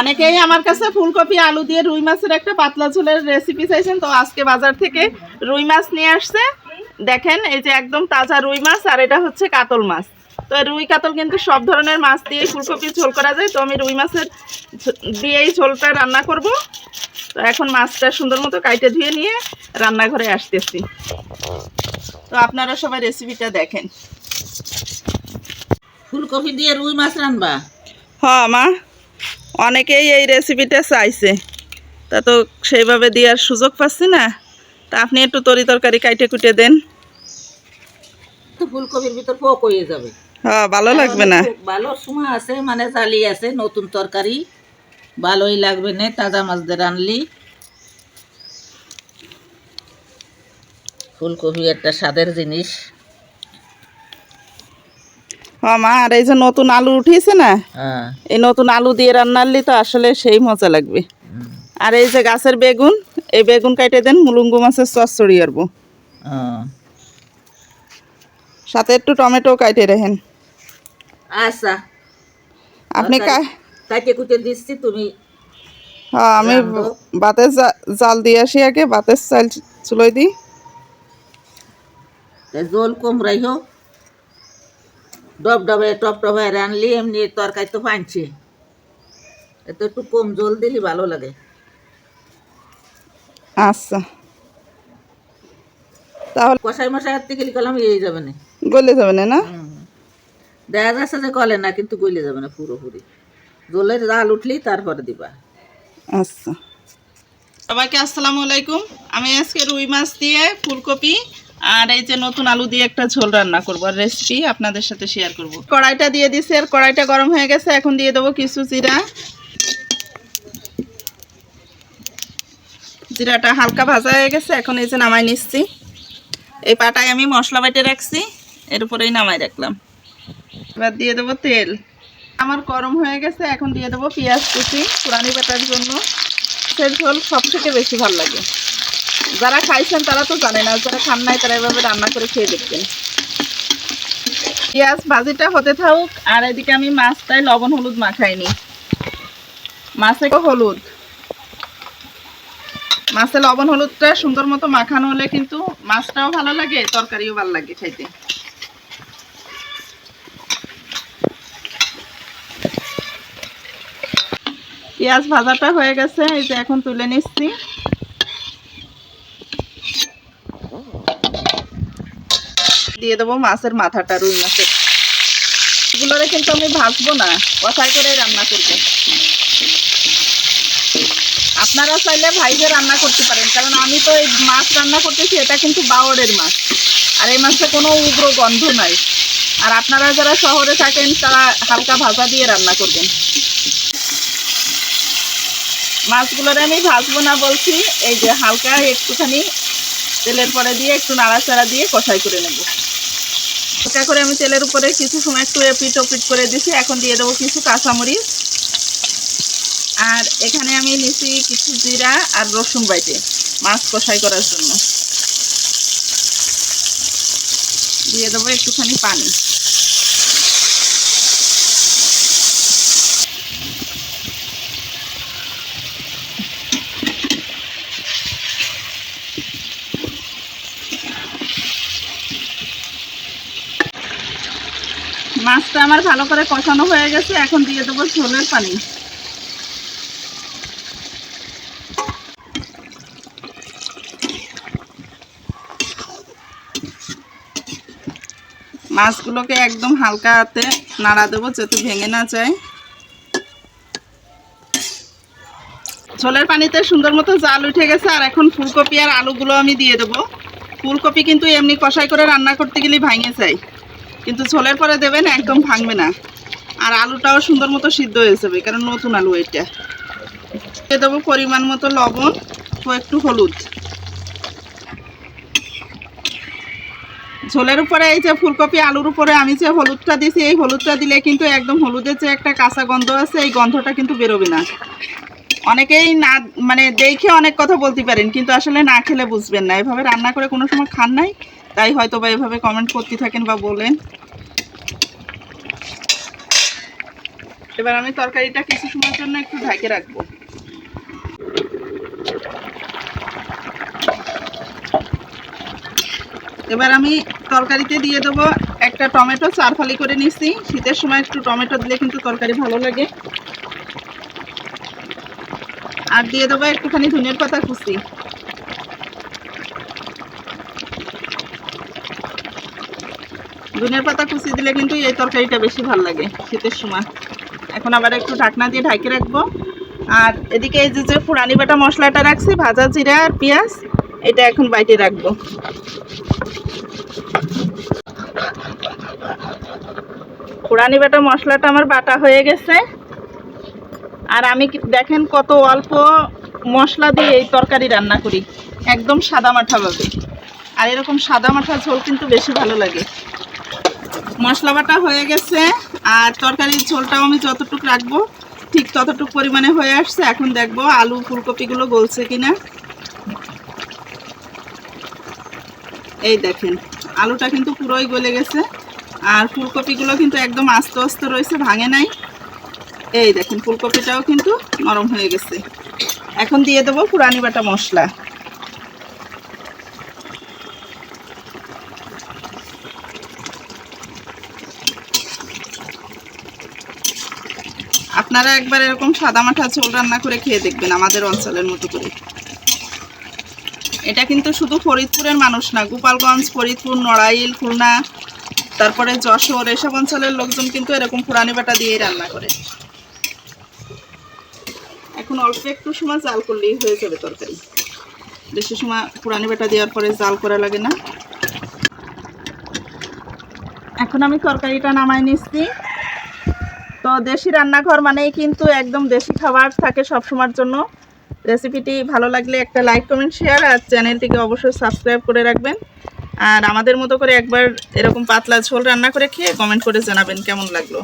অনেকেই আমার কাছে ফুলকপি আলু দিয়ে রুই মাছের একটা পাতলা ঝোলের রেসিপি চাইছেন তো আজকে বাজার থেকে রুই মাছ নিয়ে আসছে। দেখেন এই যে একদম তাজা রুই মাছ আর এটা হচ্ছে কাতল মাছ। তো রুই কাতল কিন্তু সব ধরনের মাছ দিয়ে ফুলকপি ঝোল করা যায় তো আমি রুই মাছের দিয়েই ঝোলটা রান্না করব। তো এখন মাছটা সুন্দর মতো কাইটে ধুয়ে নিয়ে রান্নাঘরে আসতেছি। তো আপনারা সবাই রেসিপিটা দেখেন। ফুলকপি দিয়ে রুই মাছ রানবা? হ মা। অনেকেই এই রেসিপিটা চাইছে। তা তো সেইভাবে দেওয়ার সুযোগ পাচ্ছি না। তা আপনি একটু তরি তরকারি কাইটে কুটে দেন। তো ফুলকপির ভিতর পোক হয়ে যাবে। হ্যাঁ ভালো লাগবে না। ভালো সময় আছে মানে জালি আছে নতুন তরকারি। ভালোই লাগবে না তাজা মাছ দিয়ে রানলি। ফুলকপি একটা স্বাদের জিনিস। মা আর এই যে নতুন আলু উঠিয়েছে না হ্যাঁ। এই নতুন আলু দিয়ে রান্নারলি তো আসলে সেই মজা লাগবে। আর এই যে গাছের বেগুন এই বেগুন কাইটে দেন মুলুঙ্গু মাছের চচ্চড়ি আরবো হ্যাঁ। সাথে একটু টমেটো কাইটে রাখেন। আচ্ছা। আপনি কা- কাটে কুটে দিচ্ছি তুমি হ্যাঁ আমি। বাতের জাল দিয়ে আসি আগে বাতের চাল চুলোই দিই। জল কম রাইও ডব ডবে টপ টবে রানলি এমনি তরকারি তো পানছে। এত একটু কম জল দিলি ভালো লাগে। আচ্ছা। তাহলে কষাই মশাই হাতে গেলে কলাম ইয়ে যাবে না। গলে যাবে না না? দেখা যাচ্ছে যে গলে না কিন্তু গলে যাবে না পুরোপুরি। জলের জাল উঠলেই তারপরে দিবা। আচ্ছা। সবাইকে আসসালামু আলাইকুম। আমি আজকে রুই মাছ দিয়ে ফুলকপি আর এই যে নতুন আলু দিয়ে একটা ঝোল রান্না করব, আর রেসিপি আপনাদের সাথে শেয়ার করব। কড়াইটা দিয়ে দিছি, আর কড়াইটা গরম হয়ে গেছে, এখন দিয়ে দেবো কিছু জিরা। জিরাটা হালকা ভাজা হয়ে গেছে, এখন এই যে নামাই নিচ্ছি। এই পাটায় আমি মশলা বেটে রাখছি, এর উপরেই নামাই রাখলাম। এবার দিয়ে দেবো তেল। আমার গরম হয়ে গেছে, এখন দিয়ে দেবো পেঁয়াজ কুচি, পুরানি বাটার জন্য। সে ঝোল সব থেকে বেশি ভালো লাগে। যারা খাইছেন তারা তো জানে না, যারা খান নাই তারা এভাবে রান্না করে খেয়ে দেখবেন। পেঁয়াজ ভাজিটা হতে থাকুক আর এদিকে আমি মাছটায় লবণ হলুদ মাখাইনি। মাছে হলুদ। মাছে লবণ হলুদটা সুন্দর মতো মাখানো হলে কিন্তু মাছটাও ভালো লাগে, তরকারিও ভালো লাগে খাইতে। পেঁয়াজ ভাজাটা হয়ে গেছে, এই যে এখন তুলে নিচ্ছি। দিয়ে দেবো মাছের মাথাটা, রুই মাছের। এগুলোরে কিন্তু আমি ভাজবো না, কষাই করে রান্না করব। আপনারা চাইলে ভাইজে রান্না করতে পারেন, কারণ আমি তো এই মাছ রান্না করতেছি, এটা কিন্তু বাওড়ের মাছ। আর এই মাছটা কোনো উগ্র গন্ধ নাই। আর আপনারা যারা শহরে থাকেন, তারা হালকা ভাজা দিয়ে রান্না করবেন। মাছগুলোর আমি ভাজবো না বলছি, এই যে হালকা একটুখানি তেলের পরে দিয়ে একটু নাড়াচাড়া দিয়ে কষাই করে নেব। হালকা করে আমি তেলের উপরে কিছু সময় একটু এপিট ওপিট করে দিছি। এখন দিয়ে দেবো কিছু কাঁচামরিচ। আর এখানে আমি নিছি কিছু জিরা আর রসুন বাইটে মাছ কষাই করার জন্য। দিয়ে দেবো একটুখানি পানি। মাছটা আমার ভালো করে কষানো হয়ে গেছে, এখন দিয়ে দেবো ঝোলের পানি। মাছগুলোকে একদম হালকা হাতে নাড়া দেবো যাতে ভেঙে না যায়। ঝোলের পানিতে সুন্দর মতো জাল উঠে গেছে, আর এখন ফুলকপি আর আলুগুলো আমি দিয়ে দেবো। ফুলকপি কিন্তু এমনি কষাই করে রান্না করতে গেলে ভাঙে যায়। কিন্তু ঝোলের পরে দেবেন একদম ভাঙবে না। আর আলুটাও সুন্দর মতো সিদ্ধ হয়ে যাবে, কারণ নতুন আলু এটা। দিয়ে দেবো পরিমাণ মতো লবণ ও একটু হলুদ। ঝোলের উপরে এই যে ফুলকপি আলুর উপরে আমি যে হলুদটা দিছি, এই হলুদটা দিলে কিন্তু একদম হলুদের যে একটা কাঁচা গন্ধ আছে, এই গন্ধটা কিন্তু বেরোবে না। অনেকেই না মানে দেখে অনেক কথা বলতে পারেন, কিন্তু আসলে না খেলে বুঝবেন না। এভাবে রান্না করে কোনো সময় খান নাই? তাই হয়তো বা এভাবে কমেন্ট করতে থাকেন বা বলেন। এবার আমি তরকারিটা কিছু সময়ের জন্য একটু ঢাকে রাখব। এবার আমি তরকারিতে দিয়ে দেবো একটা টমেটো, চার ফালি করে নিচ্ছি শীতের সময় একটু টমেটো দিলে কিন্তু তরকারি ভালো লাগে। আর দিয়ে দেবো একটুখানি ধনিয়ার পাতা কুচি। ধনিয়ার পাতা কুচি দিলে কিন্তু এই তরকারিটা বেশি ভালো লাগে শীতের সময়। এখন আবার একটু ঢাকনা দিয়ে ঢাকে রাখব। আর এদিকে এই যে যে ফুরানি বাটা মশলাটা রাখছি, ভাজা জিরা আর পেঁয়াজ, এটা এখন বাইটে রাখব। ফুরানি বাটা মশলাটা আমার বাটা হয়ে গেছে। আর আমি দেখেন কত অল্প মশলা দিয়ে এই তরকারি রান্না করি। একদম সাদা মাঠা ভাবে। আর এরকম সাদা মাঠা ঝোল কিন্তু বেশি ভালো লাগে। মশলা বাটা হয়ে গেছে, আর তরকারির ঝোলটাও আমি যতটুকু রাখব, ঠিক ততটুকু পরিমাণে হয়ে আসছে। এখন দেখব আলু ফুলকপিগুলো গলছে কিনা। এই দেখেন, আলুটা কিন্তু পুরোই গলে গেছে, আর ফুলকপিগুলো কিন্তু একদম আস্তে আস্তে রয়েছে, ভাঙে নাই। এই দেখেন, ফুলকপিটাও কিন্তু নরম হয়ে গেছে। এখন দিয়ে দেবো পুরানি বাটা মশলা। আপনারা একবার এরকম সাদা মাঠা ঝোল রান্না করে খেয়ে দেখবেন আমাদের অঞ্চলের মতো করে। এটা কিন্তু শুধু ফরিদপুরের মানুষ না, গোপালগঞ্জ, ফরিদপুর, নড়াইল, খুলনা, তারপরে যশোর, এসব অঞ্চলের লোকজন কিন্তু এরকম পুরানি বাটা দিয়েই রান্না করে। এখন অল্প একটু সময় জাল করলেই হয়ে যাবে তরকারি। বেশি সময় পুরানি বাটা দেওয়ার পরে জাল করা লাগে না। এখন আমি তরকারিটা নামাই নিচ্ছি। তো দেশি রান্নাঘর মানেই কিন্তু একদম দেশি খাবার থাকে সব সময়ের জন্য। রেসিপিটি ভালো লাগলে একটা লাইক কমেন্ট শেয়ার আর চ্যানেলটিকে অবশ্যই সাবস্ক্রাইব করে রাখবেন। আর আমাদের মতো করে একবার এরকম পাতলা ঝোল রান্না করে খেয়ে কমেন্ট করে জানাবেন কেমন লাগল।